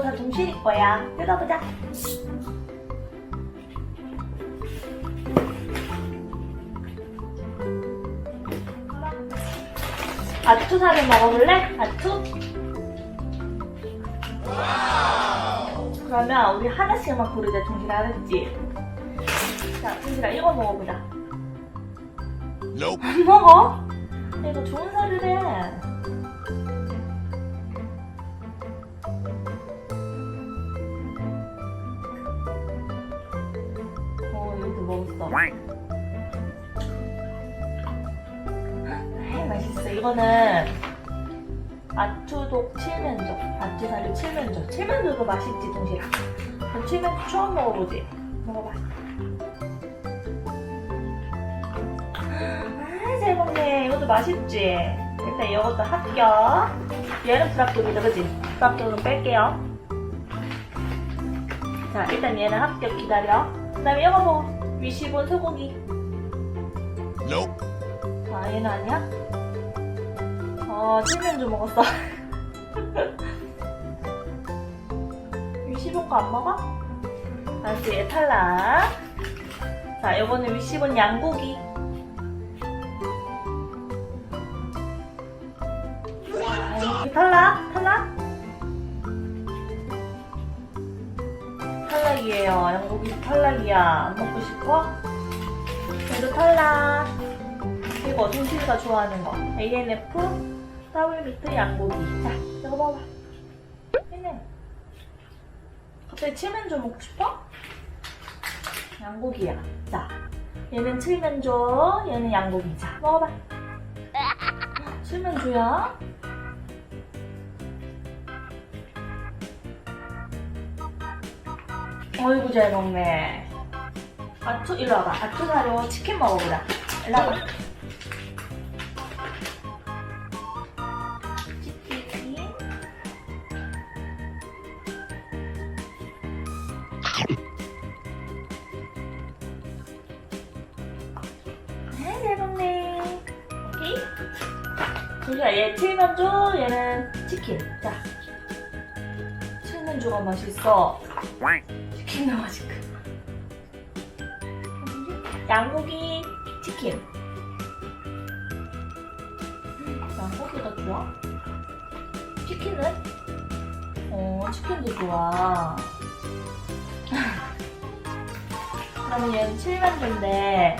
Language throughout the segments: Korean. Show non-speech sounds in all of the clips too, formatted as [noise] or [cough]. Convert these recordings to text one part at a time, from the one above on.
동실이 거야. 뜯어보자. 아투사를 먹어볼래? 아투? 그러면 우리 하나씩만 고르자, 동실아, 알았지? 자, 동실아, 이거 먹어보자. 안 먹어? 이거 좋은 살이래. 먹었어. 에이, 맛있어. 이거는 아투독 칠면조. 아투사료 칠면조. 칠면조도 맛있지. 그럼 칠면조 처음 먹어보지? 먹어봐. 아, 잘 먹네. 이것도 맛있지? 일단 이것도 합격. 얘는 브락돌이다, 그지? 브락돌은 뺄게요. 자, 일단 얘는 합격 기다려. 그 다음에 이거 먹어. 위시본 소고기. Nope. 아, 얘는 아니야? 어, 칠면조 먹었어. [laughs] 위시본 거 안 먹어? 알았지, 얘 탈락. 자, 요거는 위시본 양고기. 자, 탈락, 탈락. 탈락이에요. 양고기 탈락이야. 안 먹고 싶어? 얘도 탈락. 이거 동실이가 좋아하는 거. ANF 더블 미트 양고기. 자, 이거 먹어봐. 얘는 갑자기 칠면조 먹고 싶어? 양고기야. 자, 얘는 칠면조, 얘는 양고기. 자, 먹어봐. 칠면조야? 어이구 잘 먹네. 아투 일로 와봐. 아투 사료 치킨 먹어보자. 일로 와봐. 치킨. 아, 잘 먹네. 오케이. 우리가 얘 칠면조, 얘는 치킨. 자, 칠면조가 맛있어. 치킨도 맛있고. 양고기 치킨. 음, 양고기가 좋아? 치킨은? 어, 치킨도 좋아. 그러면 얘는 칠면조인데,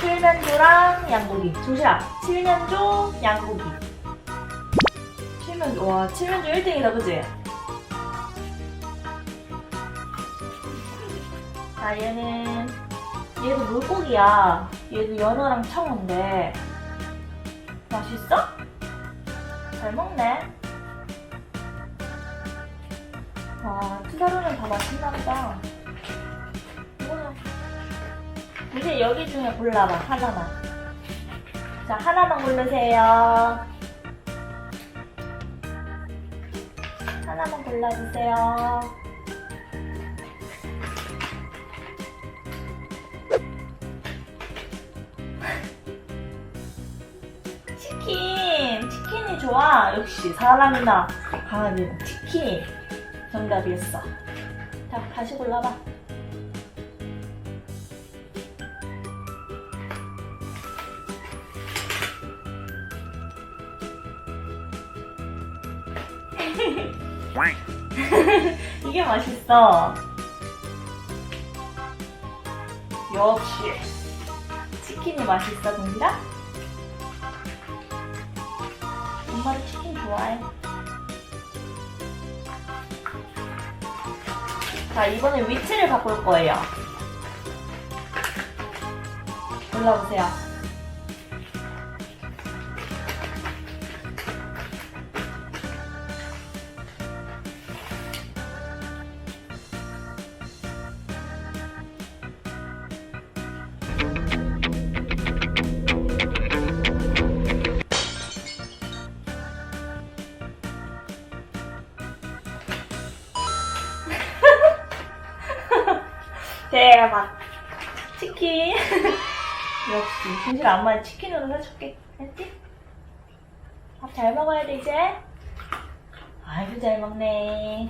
칠면조랑 양고기. 조시야, 칠면조, 양고기. 칠면조, 와, 칠면조 1등이다, 그지? 자, 얘는, 얘도 물고기야. 얘도 연어랑 청어인데, 맛있어? 잘 먹네. 와, 투사로는 다 맛있나 보다. 이거는, 이제 여기 중에 골라봐, 하나만. 자, 하나만 고르세요. 하나만 골라주세요. 치킨! 치킨이 좋아! 역시 사람이나 강아지는 치킨! 정답이었어. 자, 다시 골라봐. [laughs] 이게 맛있어. 역시 치킨이 맛있어, 동실아? 엄마도 치킨 좋아해. 자, 이번엔 위치를 바꿀 거예요. 골라보세요. 대박. 치킨. [laughs] 역시. 진실 엄마는 치킨으로 사줄게. 알지? 밥 잘 먹어야 돼, 이제. 아이고, 잘 먹네.